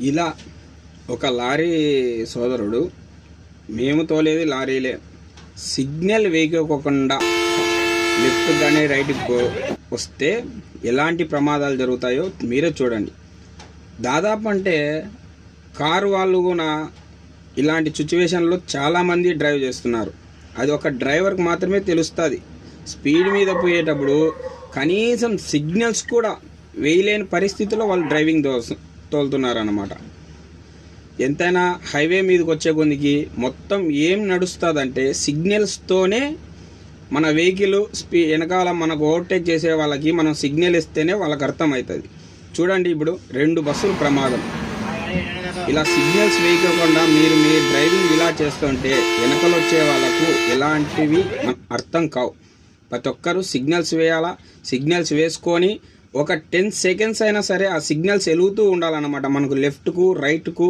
ఇలా ఒక లారీ సోదరుడు మేము తోలేది లారీలే. సిగ్నల్ వేయకోకుండా లెఫ్ట్ కానీ రైట్కి వస్తే ఎలాంటి ప్రమాదాలు జరుగుతాయో మీరే చూడండి. దాదాపు అంటే కారు వాళ్ళు కూడా ఇలాంటి సిచ్యువేషన్లో చాలామంది డ్రైవ్ చేస్తున్నారు. అది ఒక డ్రైవర్కి మాత్రమే తెలుస్తుంది. స్పీడ్ మీద పోయేటప్పుడు కనీసం సిగ్నల్స్ కూడా వేయలేని పరిస్థితిలో వాళ్ళు డ్రైవింగ్ తోలుతున్నారన్నమాట. తోలుతున్నారు ఎంతైనా హైవే మీదకి వచ్చే కొద్దికి మొత్తం ఏం నడుస్తుందంటే సిగ్నల్స్తోనే మన వెహికల్ స్పీ వెనకాల మనకు ఓవర్టేక్ చేసే వాళ్ళకి మనం సిగ్నల్ ఇస్తేనే వాళ్ళకి అర్థమవుతుంది చూడండి ఇప్పుడు రెండు బస్సులు ప్రమాదం. ఇలా సిగ్నల్స్ వేయకుండా మీరు మీ డ్రైవింగ్ ఇలా చేస్తుంటే వెనకలు వచ్చే వాళ్ళకు ఎలాంటివి అర్థం కావు. ప్రతి ఒక్కరూ సిగ్నల్స్ వేయాలా? సిగ్నల్స్ వేసుకొని ఒక టెన్ సెకండ్స్ అయినా సరే ఆ సిగ్నల్స్ వెలుగుతూ ఉండాలన్నమాట. మనకు లెఫ్ట్కు రైట్కు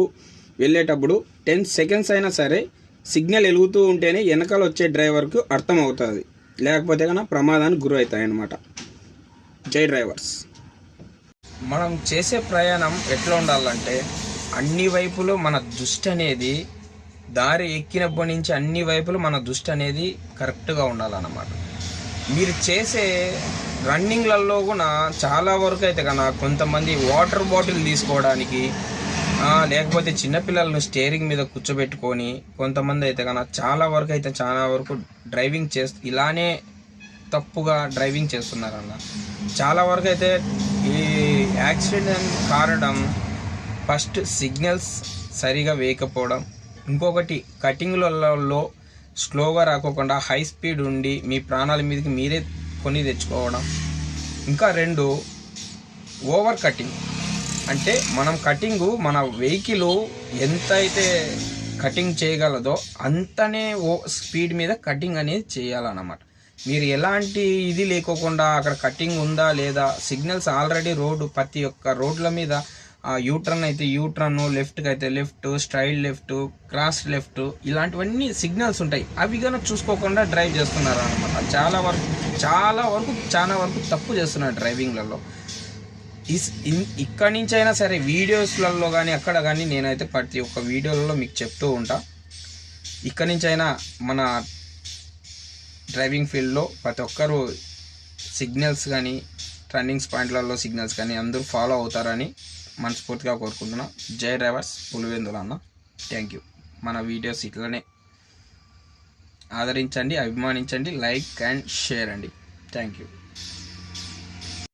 వెళ్ళేటప్పుడు టెన్ సెకండ్స్ అయినా సరే సిగ్నల్ వెలుగుతూ ఉంటేనే వెనకాల వచ్చే డ్రైవర్కు అర్థం అవుతుంది లేకపోతే కన్నా ప్రమాదానికి గురి అవుతాయి అన్నమాట జై డ్రైవర్స్. మనం చేసే ప్రయాణం ఎట్లా ఉండాలంటే అన్ని వైపులు మన దృష్టి అనేది దారి ఎక్కినప్పటి నుంచి అన్ని వైపులు మన దృష్టి అనేది కరెక్ట్గా ఉండాలన్నమాట. మీరు చేసే రన్నింగ్లలో కూడా చాలా వరకు అయితే కన్నా కొంతమంది వాటర్ బాటిల్ తీసుకోవడానికి లేకపోతే చిన్నపిల్లలను స్టేరింగ్ మీద కూర్చోబెట్టుకొని కొంతమంది అయితే కన్నా చాలా వరకు అయితే చాలా వరకు డ్రైవింగ్ చేస్తూ ఇలానే తప్పుగా డ్రైవింగ్ చేస్తున్నారన్న. చాలా వరకు అయితే ఈ యాక్సిడెంట్ కారణం ఫస్ట్ సిగ్నల్స్ సరిగా వేయకపోవడం ఇంకొకటి కటింగ్లలో స్లోగా రాకోకుండా హై స్పీడ్ ఉండి మీ ప్రాణాల మీదకి మీరే కొని తెచ్చుకోవడం. ఇంకా రెండు ఓవర్ కటింగ్. అంటే మనం కటింగు మన వెహికల్ ఎంత అయితే కటింగ్ చేయగలదో అంతనే ఓ స్పీడ్ మీద కటింగ్ అనేది చేయాలన్నమాట. మీరు ఎలాంటి ఇది లేకోకుండా అక్కడ కటింగ్ ఉందా లేదా సిగ్నల్స్ ఆల్రెడీ రోడ్డు ప్రతి ఒక్క రోడ్ల మీద యూట్రన్ అయితే యూట్రన్ లెఫ్ట్కి అయితే left straight left cross left ఇలాంటివన్నీ సిగ్నల్స్ ఉంటాయి. అవి కనుక చూసుకోకుండా డ్రైవ్ చేస్తున్నారు అనమాట చాలా వరకు చాలా వరకు చాలా వరకు తప్పు చేస్తున్నారు డ్రైవింగ్లలో ఇస్ ఇన్ ఇక్కడి నుంచి అయినా సరే వీడియోస్లలో కానీ అక్కడ కానీ నేనైతే ప్రతి ఒక్క వీడియోలలో మీకు చెప్తూ ఉంటా. ఇక్కడి నుంచి అయినా మన డ్రైవింగ్ ఫీల్డ్లో ప్రతి ఒక్కరూ సిగ్నల్స్ కానీ టర్నింగ్స్ పాయింట్లలో సిగ్నల్స్ కానీ అందరూ ఫాలో అవుతారని మనస్ఫూర్తిగా కోరుకుంటున్నా. జై డ్రైవర్స్ పులివెందులు అన్న. థ్యాంక్ యూ మన వీడియోస్ ఇట్లనే ఆదరించండి అభిమానించండి లైక్ అండ్ షేర్ అండి. Thank you